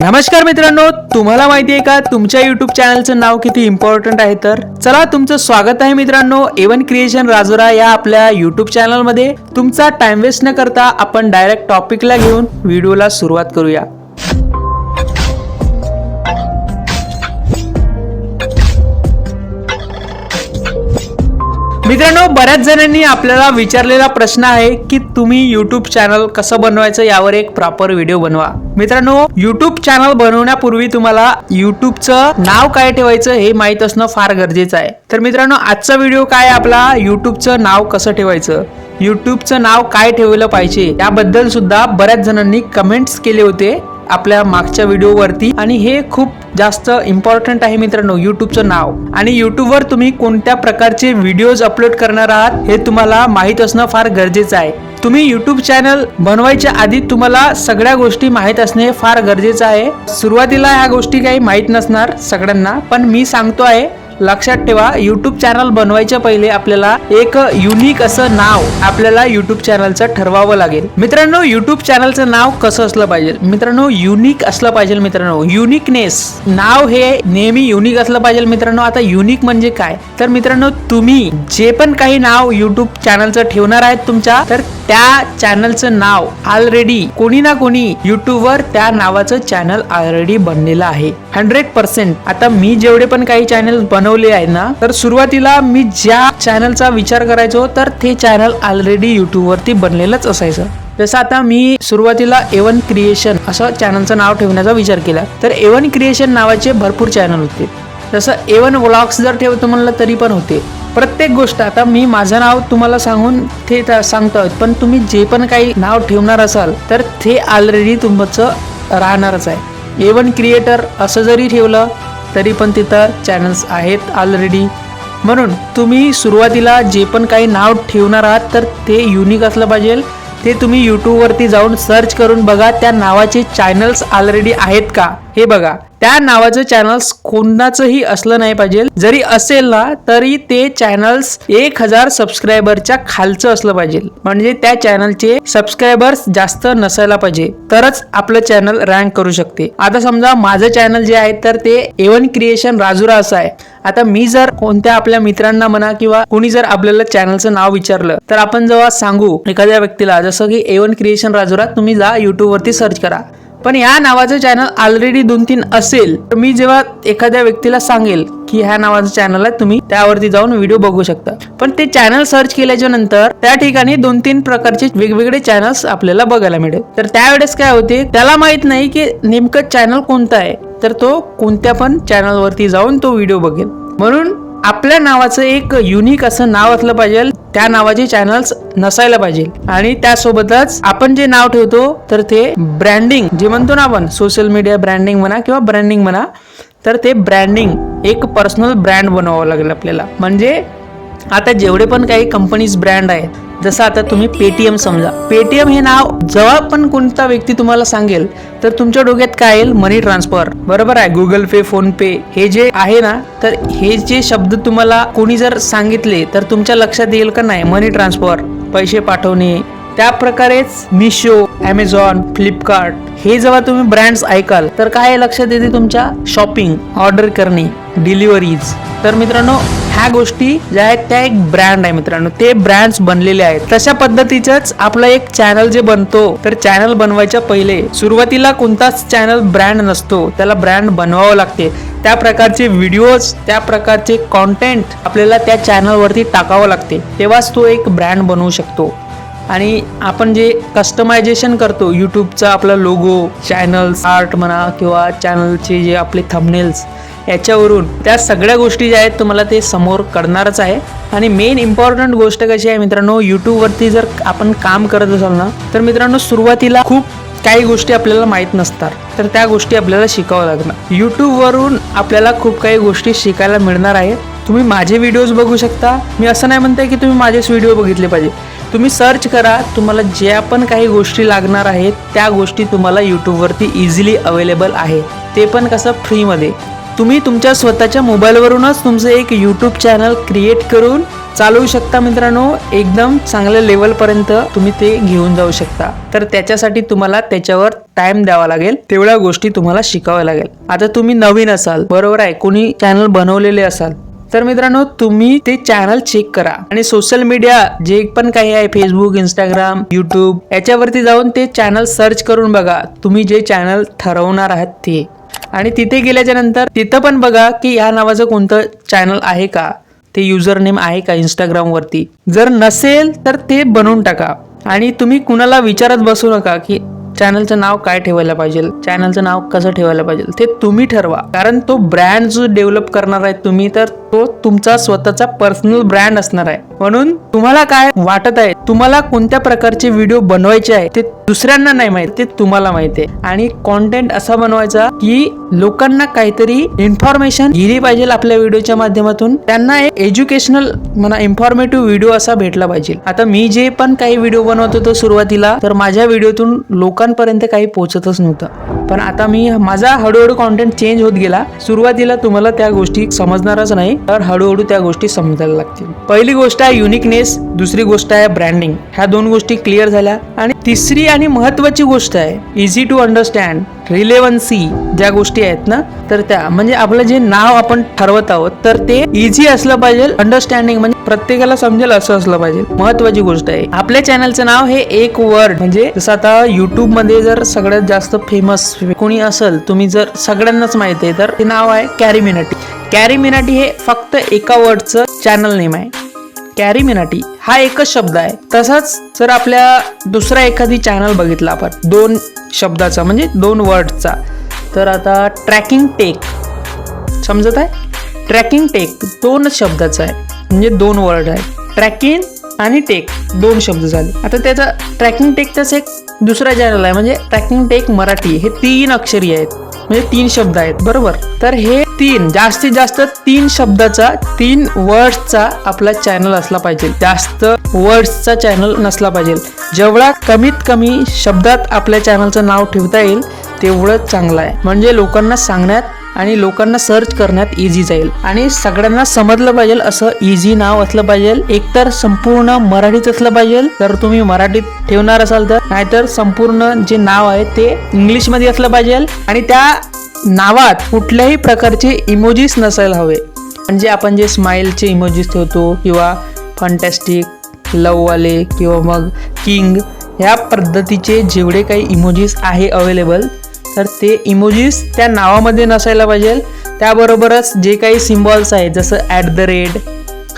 नमस्कार मित्रांनो तुम्हाला माहिती आहे का? तुमच्या युट्यूब चॅनलचं नाव किती इम्पॉर्टंट आहे तर? चला तुमचं स्वागत आहे मित्रांनो एवन क्रिएशन राजुरा या आपल्या युट्यूब चॅनलमध्ये तुमचा टाइम वेस्ट न करता आपण डायरेक्ट टॉपिकला घेऊन व्हिडिओला सुरुवात करूया. मित्रांनो बऱ्याच जणांनी आपल्याला विचारलेला प्रश्न आहे की तुम्ही युट्यूब चॅनल कसं बनवायचं? यावर एक प्रॉपर व्हिडिओ बनवा. मित्रांनो युट्यूब चॅनल बनवण्यापूर्वी तुम्हाला युट्यूबचं नाव काय ठेवायचं हे माहीत असणं फार गरजेचं आहे. तर मित्रांनो आजचा व्हिडिओ काय आपला? युट्यूबचं नाव कसं ठेवायचं? युट्यूबचं नाव काय ठेवलं पाहिजे? याबद्दल सुद्धा बऱ्याच जणांनी कमेंट्स केले होते. आपल्या मागच्या व्हिडिओवरती. आणि हे खूप जास्त इम्पॉर्टंट आहे मित्रांनो युट्यूबचं नाव. आणि युट्यूबवर तुम्ही कोणत्या प्रकारचे व्हिडिओज अपलोड करणार आहात हे तुम्हाला माहीत असणं फार गरजेचं आहे. तुम्ही युट्यूब चॅनल बनवायच्या आधी तुम्हाला सगळ्या गोष्टी माहीत असणे फार गरजेचं आहे. सुरुवातीला ह्या गोष्टी काही माहीत नसणार सगळ्यांना पण मी सांगतो आहे लक्षात ठेवा युट्यूब चॅनल बनवायच्या पहिले आपल्याला एक युनिक असं नाव आपल्याला युट्यूब चॅनलचं ठरवावं लागेल. मित्रांनो युट्यूब चॅनलचं नाव कसं असलं पाहिजे? मित्रांनो युनिक असलं पाहिजे मित्रांनो. युनिकनेस नाव हे नेहमी युनिक असलं पाहिजे मित्रांनो. आता युनिक म्हणजे काय? तर मित्रांनो तुम्ही जे पण काही नाव युट्यूब चॅनलचं ठेवणार आहेत तुमच्या तर त्या चॅनलचं नाव ऑलरेडी कोणी ना कोणी युट्यूबवर त्या नावाचं चॅनल ऑलरेडी बनलेलं आहे. हंड्रेड पर्सेंट आता मी जेवढे पण काही चॅनल बनवले आहे ना तर सुरुवातीला मी ज्या चॅनलचा विचार करायचो तर ते चॅनल ऑलरेडी युट्यूबवरती बनलेलंच असायचं. जसं आता मी सुरुवातीला एवन क्रिएशन असं चॅनलचं नाव ठेवण्याचा विचार केला तर एवन क्रिएशन नावाचे भरपूर चॅनल होते. जसं एवन व्लॉग्स जर ठेवतो म्हणलं तरी पण होते. प्रत्येक गोष्ट आता मी माझं नाव तुम्हाला सांगून ते सांगतो आहोत पण तुम्ही जे पण काही नाव ठेवणार असाल तर ते ऑलरेडी तुमचं राहणारच आहे. एवन क्रिएटर असं जरी ठेवलं तरी पण तिथं चॅनल्स आहेत ऑलरेडी म्हणून तुम्ही सुरुवातीला जे पण काही नाव ठेवणार आहात तर ते युनिक असलं पाहिजे. ते तुम्ही यूट्यूबवरती जाऊन सर्च करून बघा त्या नावाचे चॅनल्स ऑलरेडी आहेत का? हे बघा. त्या नावाचं चॅनल्स कोणाचंही असलं नाही पाहिजे. जरी असेल ना तरी ते चॅनल्स एक हजार सबस्क्रायबरच्या खालचं असलं पाहिजे. म्हणजे त्या चॅनलचे सबस्क्रायबर्स जास्त नसायला पाहिजे. तरच आपलं चॅनल रँक करू शकते. आता समजा माझं चॅनल जे आहे तर ते एवन क्रिएशन राजुरा असं आहे. आता मी जर कोणत्या आपल्या मित्रांना म्हणा किंवा कोणी जर आपल्याला चॅनलचं नाव विचारलं तर आपण जेव्हा सांगू एखाद्या व्यक्तीला जसं की एवन क्रिएशन राजुरा तुम्ही जा युट्यूबवरती सर्च करा. पण या नावाचं चॅनल ऑलरेडी दोन तीन असेल तर मी जेव्हा एखाद्या व्यक्तीला सांगेल की ह्या नावाचं चॅनल आहे तुम्ही त्यावरती जाऊन व्हिडिओ बघू शकता. पण ते चॅनल सर्च केल्याच्यानंतर त्या ठिकाणी दोन तीन प्रकारचे वेगवेगळे चॅनल्स आपल्याला बघायला मिळेल. तर त्यावेळेस काय होते त्याला माहीत नाही की नेमकं चॅनल कोणतं आहे तर तो कोणत्या पण चॅनलवरती जाऊन तो व्हिडिओ बघेल. म्हणून आपल्या नावाचं एक युनिक असं नाव असलं पाहिजे त्या नावाचे चॅनल्स नसायला पाहिजे. आणि त्यासोबतच आपण जे नाव ठेवतो तर ते ब्रँडिंग जे म्हणतो ना आपण सोशल मीडिया ब्रँडिंग म्हणा किंवा ब्रँडिंग म्हणा तर ते ब्रँडिंग एक पर्सनल ब्रँड बनवावं लागेल आपल्याला. म्हणजे आता जेवढे पण काही कंपनीज ब्रँड आहेत जसं आता तुम्ही पेटीएम समजा. पेटीएम हे नाव जेव्हा पण कोणता व्यक्ती तुम्हाला सांगेल तर तुमच्या डोक्यात काय येईल? मनी ट्रान्सफर बरोबर आहे? गुगल पे फोन पे हे जे आहे ना तर हे जे शब्द तुम्हाला कोणी जर सांगितले तर तुमच्या लक्षात येईल का नाही? मनी ट्रान्सफर पैसे पाठवणे. त्या प्रकारेच मिशो ॲमेझॉन फ्लिपकार्ट हे जेव्हा तुम्ही ब्रँड्स ऐकाल तर काय लक्षात येते तुमच्या? शॉपिंग ऑर्डर करणे डिलिव्हरीज तर मित्रांनो ह्या गोष्टी ज्या आहेत त्या एक ब्रँड आहे मित्रांनो. ते ब्रँड्स बनलेले आहेत. तशा पद्धतीचंच आपलं एक चॅनल जे बनतो तर चॅनल बनवायच्या पहिले सुरुवातीला कोणताच चॅनल ब्रँड नसतो. त्याला ब्रँड बनवावं लागते. त्या प्रकारचे व्हिडिओज त्या प्रकारचे कॉन्टेंट आपल्याला त्या चॅनलवरती टाकावं लागते. तेव्हाच तो एक ब्रँड बनवू शकतो. आणि आपण जे कस्टमायझेशन करतो यूट्यूबचा आपला लोगो चॅनल्स आर्ट म्हणा किंवा चॅनलचे जे आपले थंबनेल्स याच्यावरून त्या सगळ्या गोष्टी ज्या आहेत तुम्हाला ते समोर करणारच आहे. आणि मेन इम्पॉर्टंट गोष्ट कशी आहे मित्रांनो यूट्यूबवरती जर आपण काम करत असाल ना तर मित्रांनो सुरुवातीला खूप काही गोष्टी आपल्याला माहीत नसतात. तर त्या गोष्टी आपल्याला शिकावं लागणार. यूट्यूबवरून आपल्याला खूप काही गोष्टी शिकायला मिळणार आहे. तुम्ही माझे व्हिडिओज बघू शकता. मी असं नाही म्हणते की तुम्ही माझेच व्हिडिओ बघितले पाहिजे. तुम्ही सर्च करा तुम्हाला ज्या पण काही गोष्टी लागणार आहेत त्या गोष्टी तुम्हाला यूट्यूबवरती इझिली अवेलेबल आहे. ते पण कसं फ्रीमध्ये तुम्ही तुमच्या स्वतःच्या मोबाईलवरूनच तुमचं एक यूट्यूब चॅनल क्रिएट करून चालवू शकता मित्रांनो. एकदम चांगल्या लेवलपर्यंत तुम्ही ते घेऊन जाऊ शकता. तर त्याच्यासाठी तुम्हाला त्याच्यावर टाइम द्यावा लागेल. तेवढ्या गोष्टी तुम्हाला शिकाव्या लागेल. आता तुम्ही नवीन असाल बरोबर आहे? कोणी चॅनल बनवलेले असाल. तर मित्रांनो तुम्ही ते चॅनल चेक करा. आणि सोशल मीडिया जे पण काही आहे फेसबुक इंस्टाग्राम युट्यूब याच्यावरती जाऊन ते चॅनल सर्च करून बघा. तुम्ही जे चॅनल ठरवणार आहात ते. आणि तिथे गेल्याच्यानंतर तिथं पण बघा की या नावाचं कोणतं चॅनल आहे का? ते युजर नेम आहे का इंस्टाग्राम वरती? जर नसेल तर ते बनवून टाका. आणि तुम्ही कुणाला विचारत बसू नका की चॅनलचं नाव काय ठेवायला पाहिजे? चॅनलचं नाव कसं ठेवायला पाहिजे? ते तुम्ही ठरवा. कारण तो ब्रँड जो डेव्हलप करणार आहे तुम्ही तर तो तुमचा स्वतःचा पर्सनल ब्रँड असणार आहे. म्हणून तुम्हाला काय वाटत आहे? तुम्हाला कोणत्या प्रकारचे व्हिडिओ बनवायचे आहे? ते दुसऱ्यांना नाही माहीत ते तुम्हाला माहिती आहे. आणि कॉन्टेंट असा बनवायचा की लोकांना काहीतरी इन्फॉर्मेशन गेली पाहिजे आपल्या व्हिडिओच्या माध्यमातून. त्यांना एक एज्युकेशनल म्हणा इन्फॉर्मेटिव्ह व्हिडिओ असा भेटला पाहिजे. आता मी जे पण काही व्हिडिओ बनवत होतो सुरुवातीला तर माझ्या व्हिडिओतून लोकांपर्यंत काही पोचतच नव्हतं. पण आता मी माझा हळूहळू कॉन्टेंट चेंज होत गेला. सुरुवातीला तुम्हाला त्या गोष्टी समजणारच नाही तर हळूहळू त्या गोष्टी समजायला लागतील. पहिली गोष्ट आहे युनिकनेस दुसरी गोष्ट आहे ब्रँडिंग ह्या दोन गोष्टी क्लिअर झाल्या. आणि तिसरी आणि महत्वाची गोष्ट आहे इझी टू अंडरस्टँड रिलेव्हन्सी ज्या गोष्टी आहेत ना तर त्या म्हणजे आपलं जे नाव आपण ठरवत आहोत तर ते इझी असलं पाहिजे अंडरस्टँडिंग म्हणजे प्रत्येकाला समजेल असं असलं पाहिजे. महत्वाची गोष्ट आहे. आपल्या चॅनलचं नाव हे एक वर्ड म्हणजे जसं आता युट्यूबमध्ये जर सगळ्यात जास्त फेमस कोणी असेल तुम्ही जर सगळ्यांनाच माहिती आहे तर ते नाव आहे कॅरी मिनाटी कॅरी मिनाटी हे फक्त एका वर्डचं चॅनल नेम आहे. कॅरी मिनाटी हा एकच शब्द आहे. तसाच जर आपल्या दुसरा एखादी चॅनल बघितला आपण दोन शब्दाचा म्हणजे दोन वर्डचा तर आता ट्रॅकिंग टेक समजत आहे? ट्रॅकिंग टेक दोन शब्दाचा आहे म्हणजे दोन वर्ड आहे. ट्रॅकिंग आणि टेक दोन शब्द झाले. आता त्याचा ट्रॅकिंग टेकचाच एक दुसरा चॅनल आहे म्हणजे ट्रॅकिंग टेक मराठी. हे तीन अक्षरी आहेत. म्हणजे तीन शब्द आहेत बरोबर? तर हे तीन जास्तीत जास्त तीन शब्दाचा तीन वर्ड्सचा आपला चॅनल असला पाहिजे. जास्त वर्ड्सचा चॅनल नसला पाहिजे. जेवढा कमीत कमी शब्दात आपल्या चॅनलचं नाव ठेवता येईल तेवढं चांगलं आहे. म्हणजे लोकांना सांगण्यात आणि लोकांना सर्च करण्यात इझी जाईल. आणि सगळ्यांना समजलं पाहिजे असं इझी नाव असलं पाहिजे. एकतर संपूर्ण मराठीत असलं पाहिजे. जर तुम्ही मराठीत ठेवणार असाल तर नाहीतर संपूर्ण जे नाव आहे ते इंग्लिशमध्ये असलं पाहिजे. आणि त्या नावात कुठल्याही प्रकारचे इमोजीस नसायला हवे. म्हणजे आपण जे स्माइलचे इमोजीस ठेवतो किंवा फंटॅस्टिक लववाले किंवा मग किंग ह्या पद्धतीचे जेवढे काही इमोजीस आहे अवेलेबल तर ते इमोजीस त्या नावामध्ये नसायला पाहिजे. त्याबरोबरच जे काही सिम्बॉल्स आहेत जसं at the rate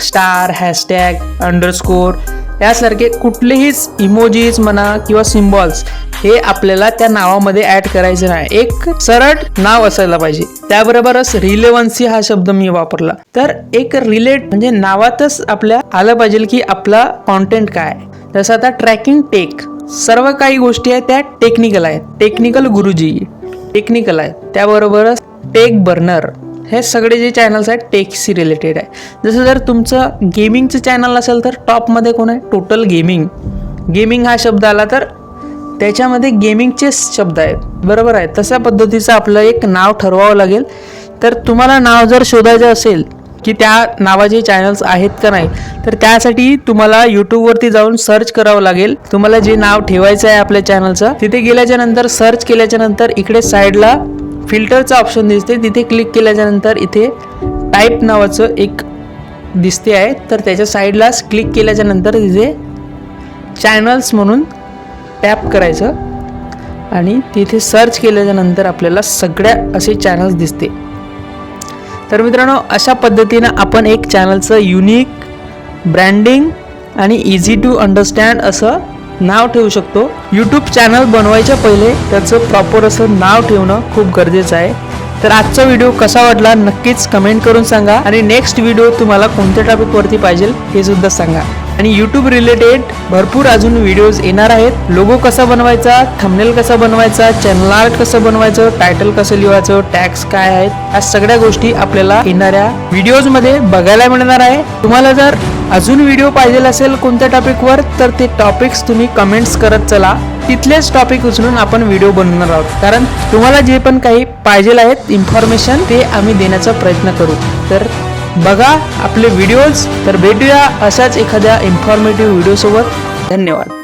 star hashtag underscore यासारखे कुठलेहीच इमोजीज म्हणा किंवा सिम्बॉल्स हे आपल्याला त्या नावामध्ये ऍड करायचे नाही. एक सरळ नाव असायला पाहिजे. त्याबरोबरच रिलेव्हन्सी हा शब्द मी वापरला. तर एक रिलेट म्हणजे नावातच आपल्या आलं पाहिजे की आपला कॉन्टेंट काय. जसं आता ट्रॅकिंग टेक सर्व काही गोष्टी आहेत त्या टेक्निकल आहेत. टेक्निकल गुरुजी टेक्निकल आहेत. त्याबरोबरच टेक बर्नर हे सगळे जे चॅनल्स आहेत टेकशी रिलेटेड आहे. जसं जर तुमचं गेमिंगचं चॅनल असेल तर टॉपमध्ये कोण आहे? टोटल गेमिंग गेमिंग हा शब्द आला तर त्याच्यामध्ये गेमिंगचे शब्द आहेत. बरोबर आहे? तशा पद्धतीचं आपलं एक नाव ठरवावं लागेल. तर तुम्हाला नाव जर शोधायचं असेल की त्या नावाचे चॅनल्स आहेत का नाही. तर त्यासाठी तुम्हाला यूट्यूबवरती जाऊन सर्च करावं लागेल. तुम्हाला जे नाव ठेवायचं आहे आपल्या चॅनलचं तिथे गेल्याच्यानंतर सर्च केल्याच्यानंतर इकडे साईडला फिल्टरचं ऑप्शन दिसते. तिथे क्लिक केल्याच्यानंतर इथे टाईप नावाचं एक दिसते आहे. तर त्याच्या साईडलाच क्लिक केल्याच्यानंतर तिथे चॅनल्स म्हणून टॅप करायचं. आणि तिथे सर्च केल्याच्यानंतर आपल्याला सगळ्या असे चॅनल्स दिसते. तर मित्रांनो अशा पद्धतीनं आपण एक चॅनलचं युनिक ब्रँडिंग आणि इझी टू अंडरस्टँड असं नाव ठेवू शकतो. यूट्यूब चॅनल बनवायच्या पहिले त्याचं प्रॉपर असं नाव ठेवणं खूप गरजेचं आहे. तर आजचा व्हिडिओ कसा वाटला नक्कीच कमेंट करून सांगा. आणि नेक्स्ट व्हिडिओ तुम्हाला कोणत्या टॉपिकवरती पाहिजे हे सुद्धा सांगा. आणि यूट्यूब रिलेटेड भरपूर अजून व्हिडिओज येणार आहेत. लोगो कसा बनवायचा थंबनेल कसा बनवायचा चॅनल आर्ट कसं बनवायचं टायटल कसं लिहायचं टॅक्स काय आहेत या सगळ्या गोष्टी आपल्याला येणाऱ्या व्हिडिओजमध्ये बघायला मिळणार आहे. तुम्हाला जर अजून व्हिडिओ पाहिजे असेल कोणत्या टॉपिकवर तर ते टॉपिक्स तुम्ही कमेंट्स करत चला. तिथलेच टॉपिक उचलून आपण व्हिडिओ बनवणार आहोत. कारण तुम्हाला जे पण काही पाहिजे आहेत इन्फॉर्मेशन ते आम्ही देण्याचा प्रयत्न करू. तर बघा आपले व्हिडिओज तर भेटूया अशाच एखाद्या इन्फॉर्मेटिव्ह व्हिडिओसोबत धन्यवाद.